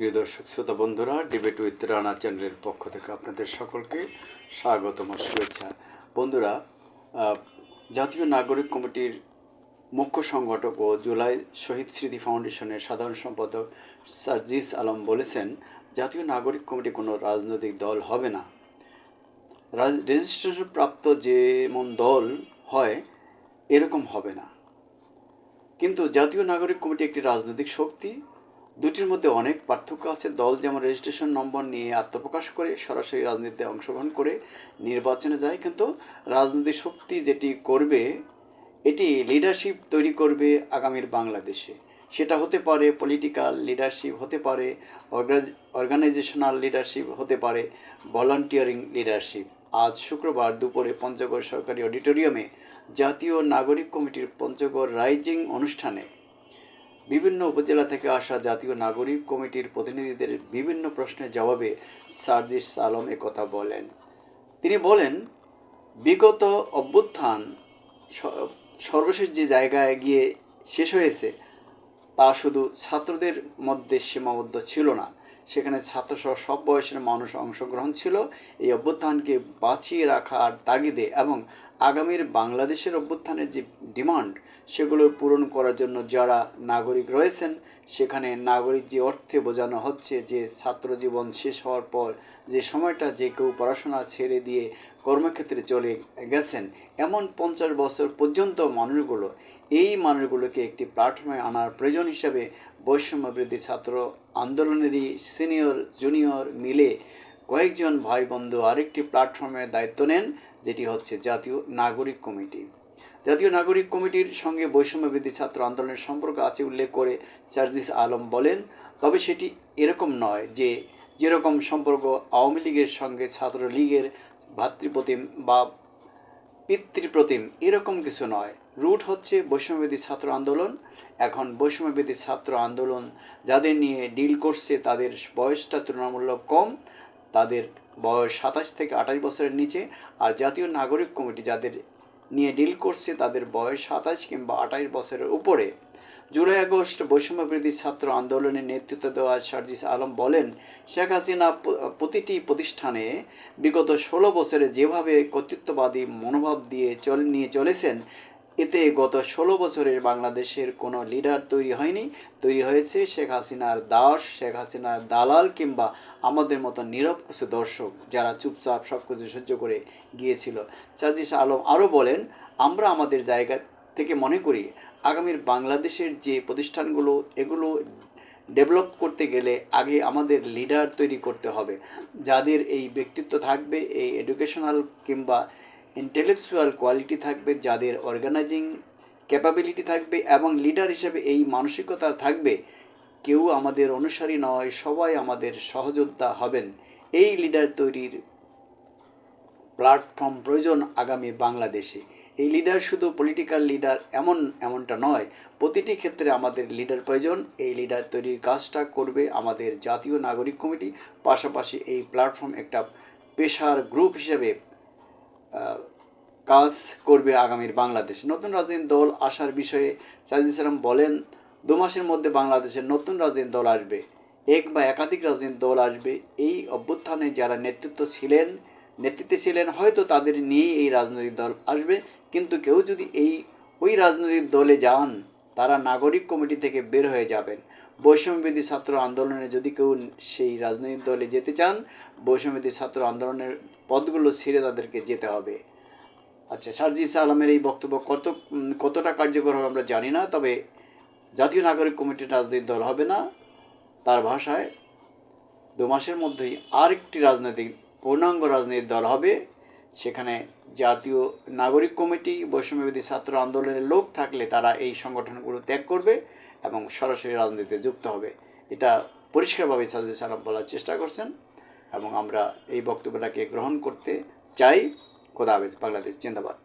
প্রিয় দর্শক, শ্রোতা বন্ধুরা ডিবেট উইথ রানা চ্যানেলের পক্ষ থেকে আপনাদের সকলকে স্বাগতম, শুভেচ্ছা। বন্ধুরা জাতীয় নাগরিক কমিটির মুখ্য সংগঠক ও জুলাই শহীদ স্মৃতি ফাউন্ডেশনের সাধারণ সম্পাদক সার্জিস আলম বলেছেন, জাতীয় নাগরিক কমিটি কোনো রাজনৈতিক দল হবে না। রেজিস্ট্রেশন প্রাপ্ত যেমন দল হয়, এরকম হবে না। কিন্তু জাতীয় নাগরিক কমিটি একটি রাজনৈতিক শক্তি দুটির মধ্যে অনেক পার্থক্য আছে। দল যেমন রেজিস্ট্রেশন নম্বর নিয়ে আত্মপ্রকাশ করে, সরাসরি রাজনীতিতে অংশগ্রহণ করে নির্বাচনে যায়, কিন্তু রাজনৈতিক শক্তি যেটি করবে, এটি লিডারশিপ তৈরি করবে আগামীর বাংলাদেশে। সেটা হতে পারে পলিটিক্যাল লিডারশিপ হতে পারে অর্গানাইজেশনাল লিডারশিপ হতে পারে ভলান্টিয়ারিং লিডারশিপ আজ শুক্রবার দুপুরে পঞ্চগড় সরকারি অডিটোরিয়ামে জাতীয় নাগরিক কমিটির পঞ্চগড় রাইজিং অনুষ্ঠানে বিভিন্ন উপজেলা থেকে আসা জাতীয় নাগরিক কমিটির প্রতিনিধিদের বিভিন্ন প্রশ্নের জবাবে সার্জিস আলম কথা বলেন। তিনি বলেন, বিগত অভ্যুত্থান সর্বশেষ যে জায়গায় গিয়ে শেষ হয়েছে, তা শুধু ছাত্রদের মধ্যে সীমাবদ্ধ ছিল না। সেখানে ছাত্রসহ সব বয়সের মানুষ অংশগ্রহণ ছিল। এই অভ্যুত্থানকে বাঁচিয়ে রাখার তাগিদে এবং আগামীর বাংলাদেশের অভ্যুত্থানের যে ডিমান্ড, সেগুলো পূরণ করার জন্য যারা নাগরিক রয়েছেন, সেখানে নাগরিক যে অর্থে বোঝানো হচ্ছে যে ছাত্র জীবন শেষ হওয়ার পর যে সময়টা যে কেউ পড়াশোনা ছেড়ে দিয়ে কর্মক্ষেত্রে চলে গেছেন, এমন পঞ্চাশ বছর পর্যন্ত মানুষগুলো, এই মানুষগুলোকে একটি প্ল্যাটফর্মে আনার প্রয়োজন হিসাবে বৈষম্য বৃদ্ধি ছাত্র আন্দোলনেরই সিনিয়র, জুনিয়র মিলে কয়েকজন ভাই বন্ধু আরেকটি প্ল্যাটফর্মের দায়িত্ব নেন, যেটি হচ্ছে জাতীয় নাগরিক কমিটি। জাতীয় নাগরিক কমিটির সঙ্গে বৈষম্য বৃদ্ধি ছাত্র আন্দোলনের সম্পর্ক আছে উল্লেখ করে চার্জিস আলম বলেন, তবে সেটি এরকম নয় যে যেরকম সম্পর্ক আওয়ামী লীগের সঙ্গে ছাত্রলীগের ভাতৃপ্রতিম বা পিতৃপ্রতিম এরকম কিছু নয়। রুট হচ্ছে বৈষম্যবিধি ছাত্র আন্দোলন। এখন বৈষম্যবিধি ছাত্র আন্দোলন যাদের নিয়ে ডিল করছে তাদের বয়সটা তুলনামূলক কম, তাদের বয়স সাতাশ থেকে আঠাশ বছরের নিচে আর জাতীয় নাগরিক কমিটি যাদের নিয়ে ডিল করছে তাদের বয়স সাতাশ কিংবা আঠাশ বছরের উপরে। জুলাই আগস্ট বৈষম্যবিরোধী ছাত্র আন্দোলনে নেতৃত্ব দেওয়া সার্জিস আলম বলেন, শেখ হাসিনা প্রতিটি প্রতিষ্ঠানে বিগত ষোলো বছরে যেভাবে কর্তৃত্ববাদী মনোভাব দিয়ে চল নিয়ে চলেছেন, এতে গত ষোলো বছরের বাংলাদেশের কোনো লিডার তৈরি হয়নি। তৈরি হয়েছে শেখ হাসিনার দাস, শেখ হাসিনার দালাল কিংবা আমাদের মতো নীরব কিছু দর্শক যারা চুপচাপ সব কিছু সহ্য করে গিয়েছিল। সার্জিস আলম আরও বলেন, আমরা আমাদের জায়গা থেকে মনে করি আগামীর বাংলাদেশের যে প্রতিষ্ঠানগুলো, এগুলো ডেভেলপ করতে গেলে আগে আমাদের লিডার তৈরি করতে হবে। যাদের এই ব্যক্তিত্ব থাকবে, এই এডুকেশনাল কিংবা ইন্টেলেকচুয়াল কোয়ালিটি থাকবে, যাদের অর্গানাইজিং ক্যাপাবিলিটি থাকবে এবং লিডার হিসেবে এই মানসিকতা থাকবে, কেউ আমাদের অনুসারী নয়, সবাই আমাদের সহযোদ্ধা হবেন। এই লিডার তৈরির প্ল্যাটফর্ম প্রয়োজন আগামী বাংলাদেশে। এই লিডার শুধু পলিটিক্যাল লিডার এমন, এমনটা নয়। প্রতিটি ক্ষেত্রে আমাদের লিডার প্রয়োজন। এই লিডার তৈরির কাজটা করবে আমাদের জাতীয় নাগরিক কমিটি। পাশাপাশি এই প্ল্যাটফর্ম একটা পেশার গ্রুপ হিসেবে কাজ করবে আগামীর বাংলাদেশ। নতুন রাজনৈতিক দল আসার বিষয়ে সাজিদ সালাম বলেন, দু মাসের মধ্যে বাংলাদেশের নতুন রাজনৈতিক দল আসবে। এক বা একাধিক রাজনৈতিক দল আসবে। এই অভ্যুত্থানে যারা নেতৃত্ব ছিলেন, নেতৃত্বে ছিলেন, হয়তো তাদের নিয়েই এই রাজনৈতিক দল আসবে। কিন্তু কেউ যদি এই, ওই রাজনৈতিক দলে যান, তারা নাগরিক কমিটি থেকে বের হয়ে যাবেন। বৈষম্যবিধি ছাত্র আন্দোলনে যদি কেউ সেই রাজনৈতিক দলে যেতে চান বৈষম্যবিধি ছাত্র আন্দোলনের পদগুলো ছেড়ে তাদেরকে যেতে হবে। আচ্ছা সার্জিস আলমের এই বক্তব্য কত, কতটা কার্যকর হবে আমরা জানি না, তবে জাতীয় নাগরিক কমিটির রাজনৈতিক দল হবে না তার ভাষায়। দু মাসের মধ্যেই আরেকটি রাজনৈতিক, পূর্ণাঙ্গ রাজনৈতিক দল হবে, সেখানে জাতীয় নাগরিক কমিটি বৈষম্যবিধি ছাত্র আন্দোলনের লোক থাকলে তারা এই সংগঠনগুলো ত্যাগ করবে এবং সরাসরি রাজনীতিতে যুক্ত হবে। এটা পরিষ্কারভাবে সাজিদ সালাম বলার চেষ্টা করছেন এবং আমরা এই বক্তব্যটাকে গ্রহণ করতে চাই। খোদা হাফেজ, বাংলাদেশ জিন্দাবাদ।